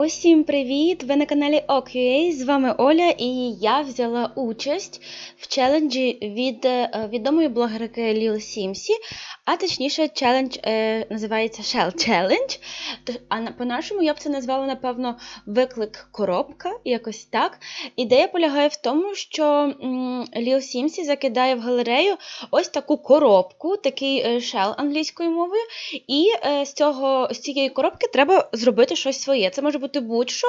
Усім привіт! Ви на каналі OQA, з вами Оля, і я взяла участь в челенджі від е, відомої блогерки Ліл Сімсі, а точніше, челендж е, називається Shell Challenge. А по-нашому я б це назвала, напевно, виклик коробка, якось так. Ідея полягає в тому, що Ліл Сімсі закидає в галерею ось таку коробку, такий е, shell англійською мовою. І е, з, цього, з цієї коробки треба зробити щось своє. Це може бути будь-що,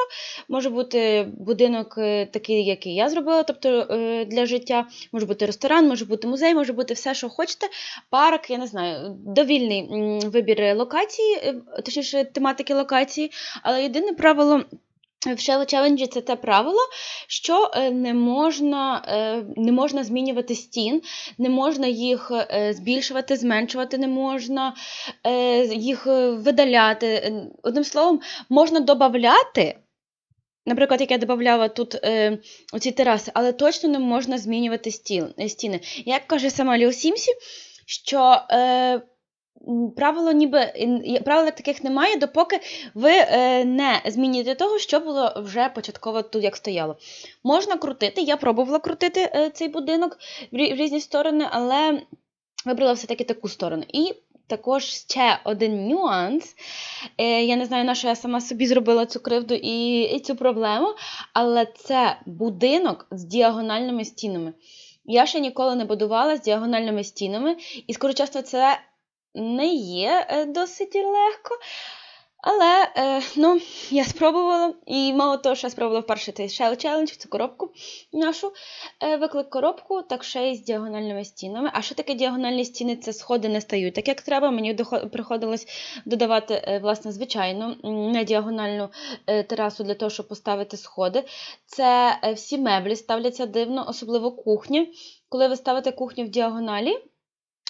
може бути будинок е, такий, який я зробила, тобто е, для життя, може бути ресторан, може бути музей, може бути все, що хочете. Парк, я не знаю, довільний вибір локації, е, точніше тематики локації, але єдине правило. В Shell Challenge це те правило, що е, не можна, е, не можна змінювати стін, не можна їх е, збільшувати, зменшувати не можна, їх видаляти. Одним словом, можна додати. Наприклад, як я додавала тут оці тераси, але точно не можна змінювати стіни. Як каже сама Ліо Сімсі, що правило ніби правил таких немає, допоки ви е, не зміните того, що було вже початково тут як стояло. Можна крутити, я пробувала крутити е, цей будинок в, різні сторони, але вибрала все-таки таку сторону. І також ще один нюанс. Е, я не знаю, на що я сама собі зробила цю кривду і, і цю проблему, але це будинок з діагональними стінами. Я ще ніколи не будувала з діагональними стінами, і, скажу чесно, це не є е, досить легко. Але е, ну, я спробувала, і мало того, що я спробувала вперше цей Shell Challenge, цю коробку нашу, е, виклик коробку, так ще й з діагональними стінами. А що таке діагональні стіни? Це сходи не стають. Так як треба, мені приходилось додавати власне звичайну не діагональну терасу для того, щоб поставити сходи. Це всі меблі ставляться дивно, особливо кухні. Коли ви ставите кухню в діагоналі.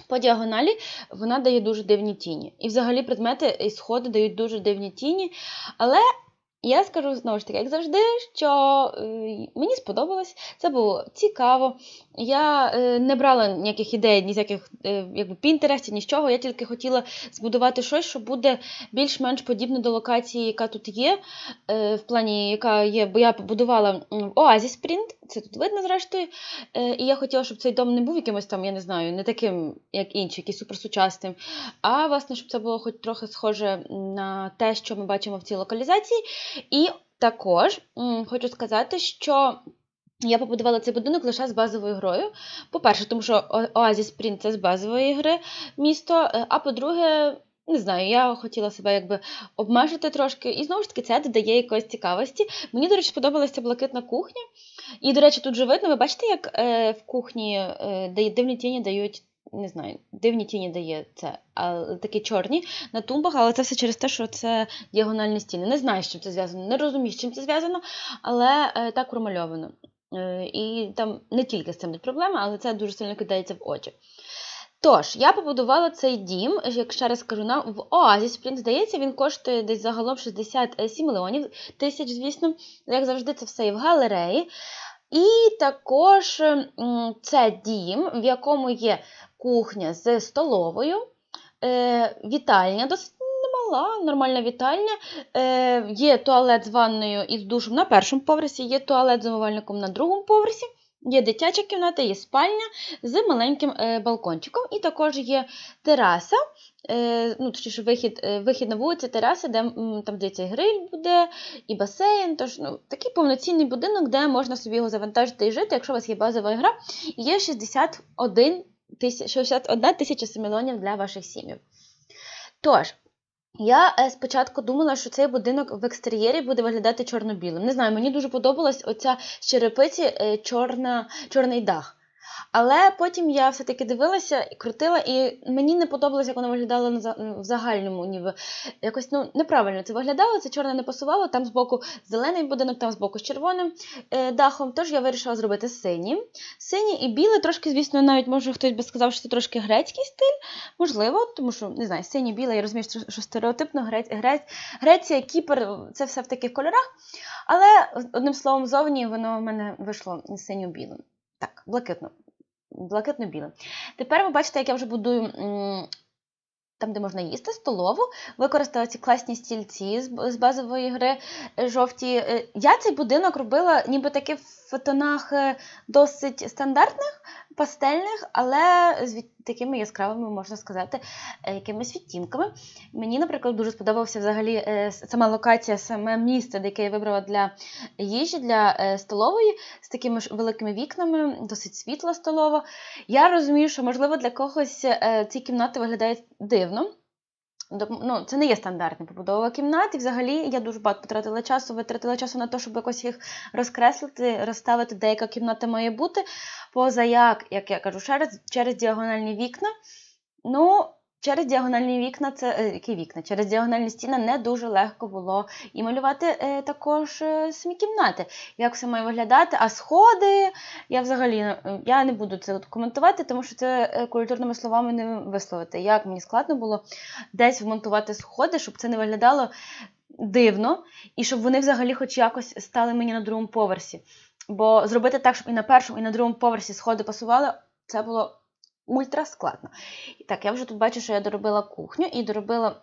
По діагоналі вона дає дуже дивні тіні. І взагалі предмети і сходи дають дуже дивні тіні. Але я скажу знову ж таки, як завжди, що е, мені сподобалось, це було цікаво. Я е, не брала ніяких ідей, ні з яких е, якби пінтерестів, ні. Я тільки хотіла збудувати щось, що буде більш-менш подібне до локації, яка тут є. В плані, яка є, бо я побудувала Оазі Спрінт, це тут видно зрештою. І я хотіла, щоб цей дом не був якимось там, я не знаю, не таким, як інші, якийсь суперсучасним. А власне, щоб це було хоч трохи схоже на те, що ми бачимо в цій локалізації. І також хочу сказати, що. Я побудувала цей будинок лише з базовою грою. По-перше, тому що Oasis Sprint це з базової гри місто. е, А по-друге, не знаю, я хотіла себе якби обмежити трошки. І знову ж таки, це додає якоїсь цікавості. Мені, до речі, сподобалася блакитна кухня. І, до речі, тут же видно, ви бачите, як е, в кухні е, дивні тіні дають. Не знаю, дивні тіні дає це, а такі чорні на тумбах, але це все через те, що це діагональні стіни. Не знаю, з чим це зв'язано, не розумію, з чим це зв'язано, але е, так промальовано. Е, і там не тільки з цим проблема, але це дуже сильно кидається в очі. Тож, я побудувала цей дім, як ще раз скажу, на, в Оазі Спрінт. Здається, він коштує десь загалом 67 мільйонів тисяч, звісно. Як завжди, це все і в галереї. І також це дім, в якому є кухня з столовою, е, вітальня, досить немала, нормальна вітальня. Е, є туалет з ванною і з душем на першому поверсі, є туалет з умивальником на другому поверсі. Є дитяча кімната, є спальня з маленьким е, балкончиком. І також є тераса, е, ну, точніше, вихід, е, вихід на вулицю, тераса, де там здається, і гриль буде, і басейн. Тож ну, такий повноцінний будинок, де можна собі його завантажити і жити, якщо у вас є базова гра. Є 61 тисяч, 61 тисяча мільйонів для ваших сім'їв. Тож, я е, спочатку думала, що цей будинок в екстер'єрі буде виглядати чорно-білим. Не знаю, мені дуже подобалась оця черепиці е, чорна, чорний дах. Але потім я все-таки дивилася і крутила, і мені не подобалося, як воно виглядало в загальному, ніби якось ну, неправильно це виглядало, це чорне не пасувало, там збоку зелений будинок, там збоку з червоним е, дахом. Тож я вирішила зробити синім. Синій і білий, трошки, звісно, навіть може хтось би сказав, що це трошки грецький стиль, можливо, тому що не знаю, синій, білий, я розумію, що стереотипно Грець, Грець, Греція, Кіпр це все в таких кольорах. Але одним словом, зовні воно в мене вийшло синьо-білим. Так, блакитно. Блакитно-біле. Тепер ви бачите, як я вже будую там, де можна їсти, столову, використала ці класні стільці з, базової гри е, жовті. Е, Я цей будинок робила ніби таки в тонах е, досить стандартних, пастельних, але з такими яскравими, можна сказати, е, якимись відтінками. Мені, наприклад, дуже сподобався взагалі е, сама локація, саме місце, де яке я вибрала для їжі, для е, столової, з такими ж великими вікнами, досить світла столова. Я розумію, що, можливо, для когось ці кімнати виглядають дивно. Ну, це не є стандартна побудова кімнат, і взагалі я дуже багато потратила часу, витратила часу на те, щоб якось їх розкреслити, розставити, де яка кімната має бути. Поза як, як я кажу, через, через діагональні вікна. Ну, через діагональні вікна, це е, які вікна? Через діагональні стіни не дуже легко було і малювати е, також е, самі кімнати. Як все має виглядати, а сходи. Я взагалі я не буду це коментувати, тому що це культурними словами не висловити. Як мені складно було десь вмонтувати сходи, щоб це не виглядало дивно, і щоб вони взагалі хоч якось стали мені на другому поверсі. Бо зробити так, щоб і на першому, і на другому поверсі сходи пасували, це було ультра складно. І так, я вже тут бачу, що я доробила кухню і доробила.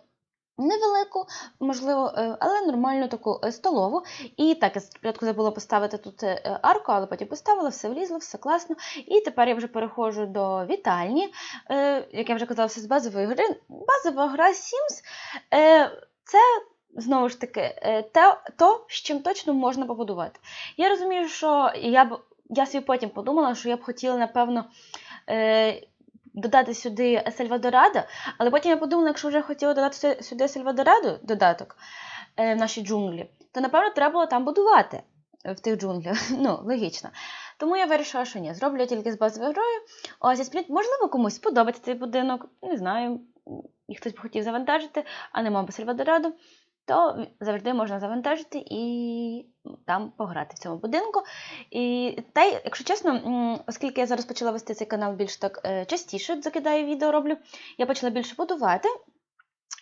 Невелику, можливо, е, але нормальну таку е, столову. І так, я спочатку забула поставити тут е, арку, але потім поставила, все влізло, все класно. І тепер я вже переходжу до вітальні. Як я вже казала, все з базової гри. Базова гра Sims це знову ж таки те, то, з чим точно можна побудувати. Я розумію, що я б я собі потім подумала, що я б хотіла, напевно. Е, Додати сюди Сальвадорадо, але потім я подумала, якщо вже хотіла додати сюди Сальвадорадо додаток е, в наші джунглі, то напевно треба було там будувати е, в тих джунглях. Ну, логічно. Тому я вирішила, що ні, зроблю тільки з базовою грою. Ось, і сплять, можливо, комусь сподобається цей будинок, не знаю, і хтось би хотів завантажити, а не мав би Сальвадорадо, то завжди можна завантажити і там пограти в цьому будинку. І та якщо чесно, оскільки я зараз почала вести цей канал більш так е, частіше, закидаю відео, роблю, я почала більше будувати.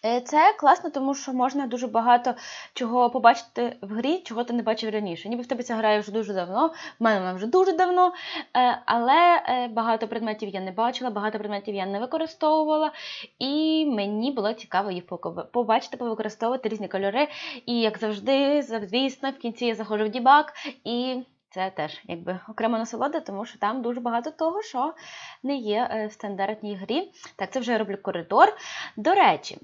Е, Це класно, тому що можна дуже багато чого побачити в грі, чого ти не бачив раніше. Ніби в тебе ця грає вже дуже давно, в мене вона вже дуже давно, е, але е, багато предметів я не бачила, багато предметів я не використовувала, і мені було цікаво їх побачити, повикористовувати різні кольори. І як завжди, звісно, в кінці я заходжу в дебаг і. Це теж якби окрема насолода, тому що там дуже багато того, що не є е, в стандартній грі. Так, це вже я роблю коридор. До речі,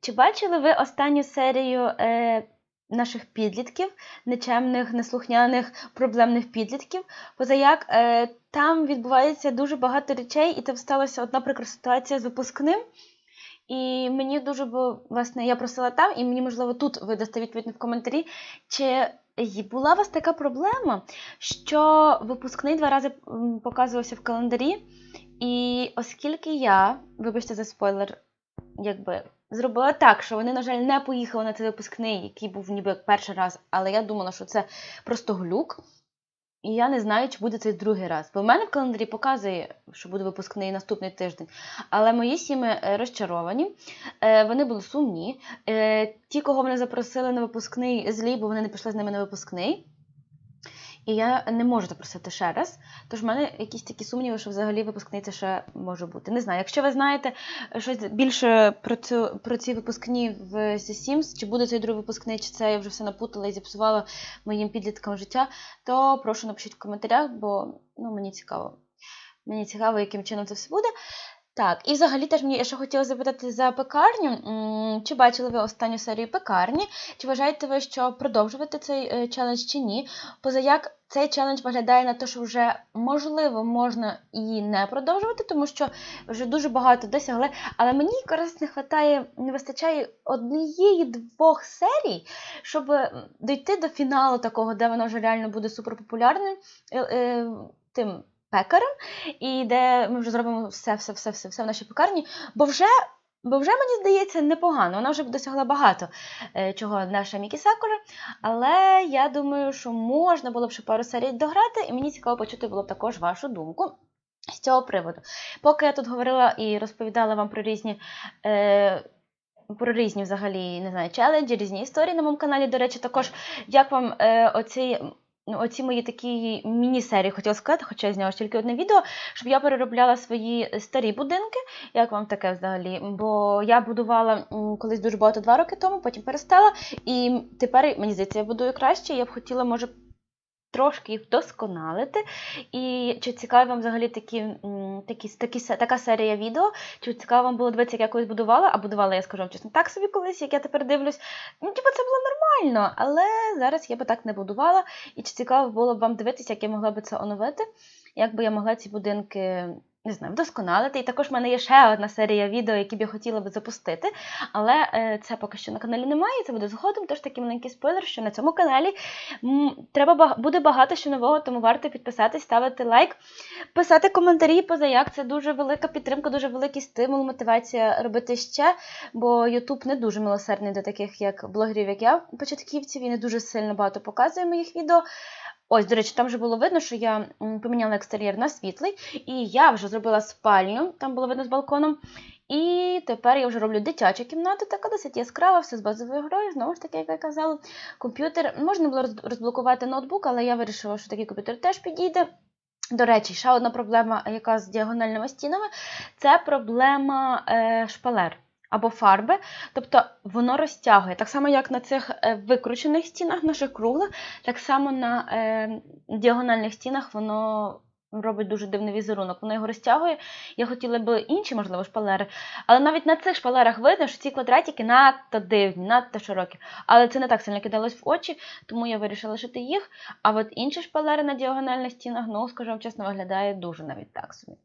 чи бачили ви останню серію е, наших підлітків, нечемних, неслухняних, проблемних підлітків? Позаяк е, там відбувається дуже багато речей, і там сталася одна прикра ситуація з випускним. І мені дуже було, власне, я просила там, і мені, можливо, тут ви дасте відповідь в коментарі, чи була у вас така проблема, що випускний два рази показувався в календарі, і оскільки я, вибачте за спойлер, якби зробила так, що вони, на жаль, не поїхали на цей випускний, який був ніби перший раз, але я думала, що це просто глюк. І я не знаю, чи буде цей другий раз. Бо в мене в календарі показує, що буде випускний наступний тиждень. Але мої сіми е, розчаровані, е, вони були сумні. Е, Ті, кого мене запросили на випускний, злі, бо вони не пішли з ними на випускний. І я не можу запросити ще раз. Тож в мене якісь такі сумніви, що взагалі випускний це ще може бути. Не знаю. Якщо ви знаєте щось більше про цю про ці випускні в The чи буде цей другий випускний, чи це я вже все напутала і зіпсувала моїм підліткам життя, то прошу напишіть в коментарях, бо ну, мені цікаво. Мені цікаво, яким чином це все буде. Так, і взагалі теж мені ще хотіла запитати за пекарню. Чи бачили ви останню серію пекарні? Чи вважаєте ви, що продовжувати цей е, челендж чи ні? Позаяк цей челендж виглядає на те, що вже можливо можна і не продовжувати, тому що вже дуже багато досягли. Але мені якраз не вистачає, не вистачає однієї-двох серій, щоб дійти до фіналу такого, де воно вже реально буде суперпопулярним. е, е, Тим пекарем, і де ми вже зробимо все, все, все, все, все в нашій пекарні, бо вже. Бо вже мені здається непогано, вона вже досягла багато е, чого наша Мікі Сакура. Але я думаю, що можна було б ще пару серій дограти, і мені цікаво почути було б також вашу думку з цього приводу. Поки я тут говорила і розповідала вам про різні. Е, про різні взагалі не знаю, челенджі, різні історії на моєму каналі. До речі, також як вам е, оці ну, оці мої такі міні-серії, хотіла сказати, хоча я зняла тільки одне відео, щоб я переробляла свої старі будинки. Як вам таке взагалі? Бо я будувала колись дуже багато два роки тому, потім перестала. І тепер, мені здається, я будую краще. Я б хотіла, може, трошки їх вдосконалити. І чи цікаві вам взагалі такі, такі, такі, така серія відео? Чи цікаво вам було дивитися, як я колись будувала? А будувала, я скажу вам чесно, так собі колись, як я тепер дивлюсь. Ну, типу, це було нормально, але зараз я би так не будувала. І чи цікаво було б вам дивитися, як я могла би це оновити? Як би я могла ці будинки. Не знаю, вдосконалити. І також в мене є ще одна серія відео, які б я хотіла би запустити. Але е, це поки що на каналі немає, це буде згодом. Тож такий маленький спойлер, що на цьому каналі треба буде багато що нового, тому варто підписатись, ставити лайк, писати коментарі поза як. Це дуже велика підтримка, дуже великий стимул, мотивація робити ще. Бо Ютуб не дуже милосердний до таких як блогерів, як я, початківців, і не дуже сильно багато показує моїх відео. Ось, до речі, там вже було видно, що я поміняла екстер'єр на світлий, і я вже зробила спальню, там було видно з балконом. І тепер я вже роблю дитячу кімнату, така досить яскрава, все з базовою грою, знову ж таки, як я казала. Комп'ютер можна було розблокувати ноутбук, але я вирішила, що такий комп'ютер теж підійде. До речі, ще одна проблема, яка з діагональними стінами, це проблема е, шпалер або фарби. Тобто воно розтягує. Так само, як на цих е, викручених стінах, наших круглих, так само на е, діагональних стінах воно робить дуже дивний візерунок. Воно його розтягує. Я хотіла б інші, можливо, шпалери. Але навіть на цих шпалерах видно, що ці квадратики надто дивні, надто широкі. Але це не так сильно кидалось в очі, тому я вирішила лишити їх. А от інші шпалери на діагональних стінах, ну, скажу вам чесно, виглядає дуже навіть так собі.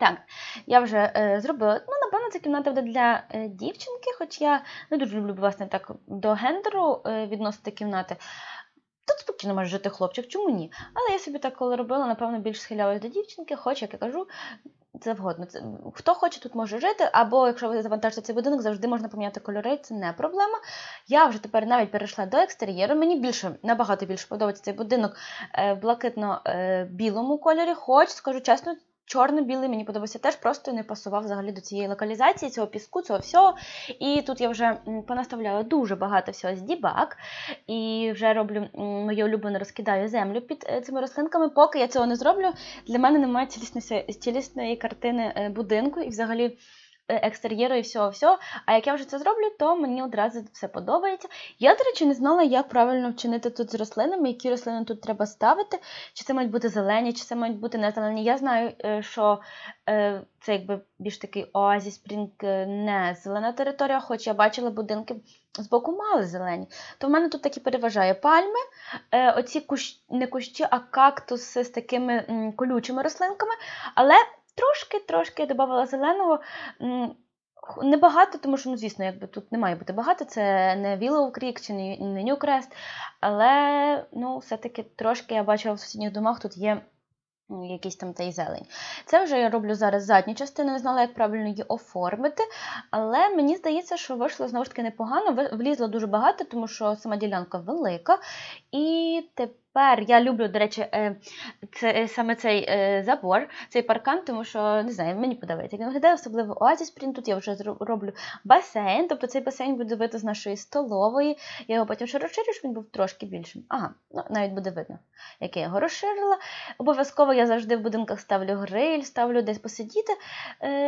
Так, я вже е, зробила. Ну, напевно, ця кімната буде для е, дівчинки, хоч я не дуже люблю, власне, так до гендеру е, відносити кімнати. Тут спокійно може жити хлопчик, чому ні? Але я собі так коли робила, напевно, більш схилялась до дівчинки, хоч, як я кажу, завгодно. Це, хто хоче, тут може жити, або якщо ви завантажите цей будинок, завжди можна поміняти кольори, це не проблема. Я вже тепер навіть перейшла до екстер'єру. Мені більше, набагато більше подобається цей будинок е, в блакитно-білому кольорі, хоч, скажу чесно, чорно-білий мені подобався теж, просто не пасував взагалі до цієї локалізації, цього піску, цього всього. І тут я вже понаставляла дуже багато всього з дібак, і вже роблю моє улюблене розкидаю землю під е, цими рослинками. Поки я цього не зроблю, для мене немає цілісної, цілісної картини е, будинку і взагалі екстер'єру і всього всього. А як я вже це зроблю, то мені одразу все подобається. Я, до речі, не знала, як правильно вчинити тут з рослинами, які рослини тут треба ставити, чи це мають бути зелені, чи це мають бути не зелені. Я знаю, е, що е, це якби більш такий оазі спрінг е, не зелена територія, хоч я бачила будинки з боку мали зелені. То в мене тут такі переважає пальми, е, оці кущ, не кущі, а кактуси з такими колючими рослинками. Але трошки-трошки додавала зеленого. Небагато, тому що, ну, звісно, якби тут не має бути багато, це не Willow Creek чи не Newcrest, але ну, все-таки трошки я бачила в сусідніх домах тут є якийсь там та й зелень. Це вже я роблю зараз задню частину, не знала, як правильно її оформити, але мені здається, що вийшло знову ж таки непогано. Влізло дуже багато, тому що сама ділянка велика. І тепер я люблю, до речі, е, це, е, саме цей е, забор, цей паркан, тому що не знаю, мені подобається. як Він виглядає, особливо Оазі Спрінт. Тут я вже зро- роблю басейн, тобто цей басейн буде видно з нашої столової. Я його потім ще розширю, щоб він був трошки більшим. Ага, ну навіть буде видно, як я його розширила. Обов'язково я завжди в будинках ставлю гриль, ставлю десь посидіти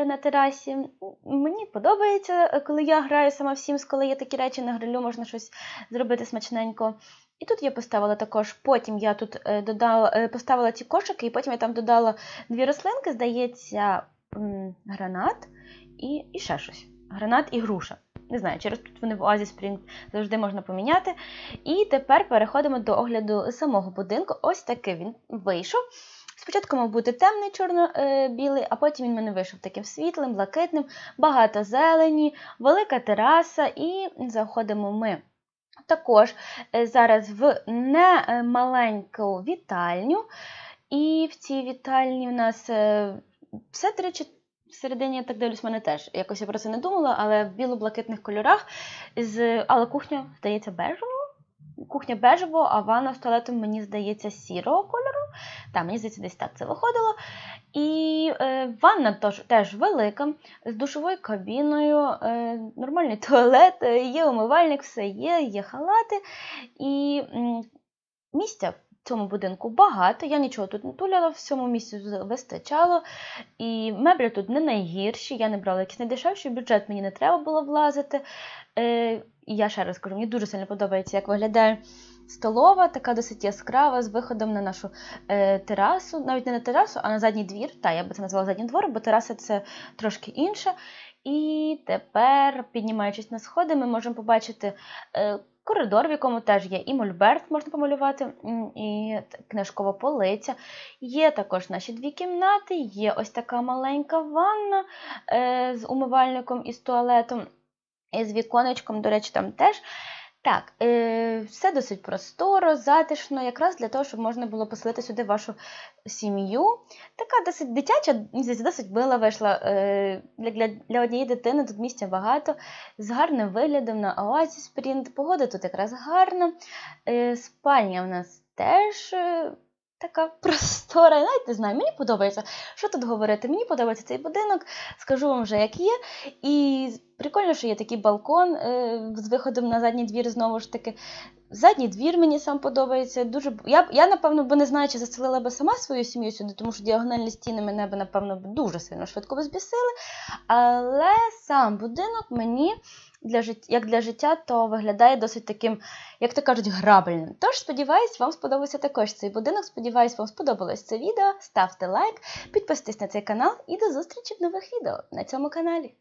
на терасі. Мені подобається, коли я граю сама в Sims, коли є такі речі на грилю, можна щось зробити смачненько. І тут я поставила також, потім я тут е, додала, е, поставила ці кошики, і потім я там додала дві рослинки, здається, гранат і, і ще щось. Гранат і груша. Не знаю, через тут вони в Оазі Спрінг завжди можна поміняти. І тепер переходимо до огляду самого будинку. Ось такий він вийшов. Спочатку мав бути темний чорно-білий, а потім він мене вийшов таким світлим, блакитним, багато зелені, велика тераса, і заходимо ми також е, зараз в немаленьку вітальню. І в цій вітальні у нас е, все, до речі, всередині, я так дивлюсь, в мене теж. Якось я про це не думала, але в біло-блакитних кольорах. З... Але кухня, здається, бежево. Кухня бежево, а ванна з туалетом, мені здається, сірого кольору. Та, мені здається, десь так це виходило. І е, ванна теж, теж велика, з душовою кабіною, е, нормальний туалет, е, є умивальник, все є, є халати. І м, місця цьому будинку багато. Я нічого тут не туляла, в цьому місці вистачало. І меблі тут не найгірші. Я не брала якісь найдешевші, бюджет мені не треба було влазити. Е, і я ще раз кажу, мені дуже сильно подобається, як виглядає столова, така досить яскрава, з виходом на нашу е, терасу, навіть не на терасу, а на задній двір. Та, я би це назвала заднім двором, бо тераса це трошки інше. І тепер, піднімаючись на сходи, ми можемо побачити е, коридор, в якому теж є і мольберт, можна помалювати, і книжкова полиця. Є також наші дві кімнати, є ось така маленька ванна е, з умивальником і з туалетом, з віконечком, до речі, там теж. Так, е, все досить просторо, затишно, якраз для того, щоб можна було поселити сюди вашу сім'ю. Така досить дитяча, досить мила вийшла. Е, для, для, для однієї дитини тут місця багато, з гарним виглядом на Оазі Спрінт. Погода тут якраз гарна. Е, спальня в нас теж. Така простора, я навіть не знаю, мені подобається. Що тут говорити? Мені подобається цей будинок, скажу вам вже, як є. І прикольно, що є такий балкон е, з виходом на задній двір, знову ж таки. Задній двір мені сам подобається. Дуже я, я напевно, би не знаю, чи заселила би сама свою сім'ю сюди, тому що діагональні стіни мене б, напевно, дуже сильно швидко би збісили. Але сам будинок мені для життя, як для життя, то виглядає досить таким, як то кажуть, грабельним. Тож, сподіваюсь, вам сподобався також цей будинок. Сподіваюсь, вам сподобалось це відео. Ставте лайк, підписуйтесь на цей канал і до зустрічі в нових відео на цьому каналі.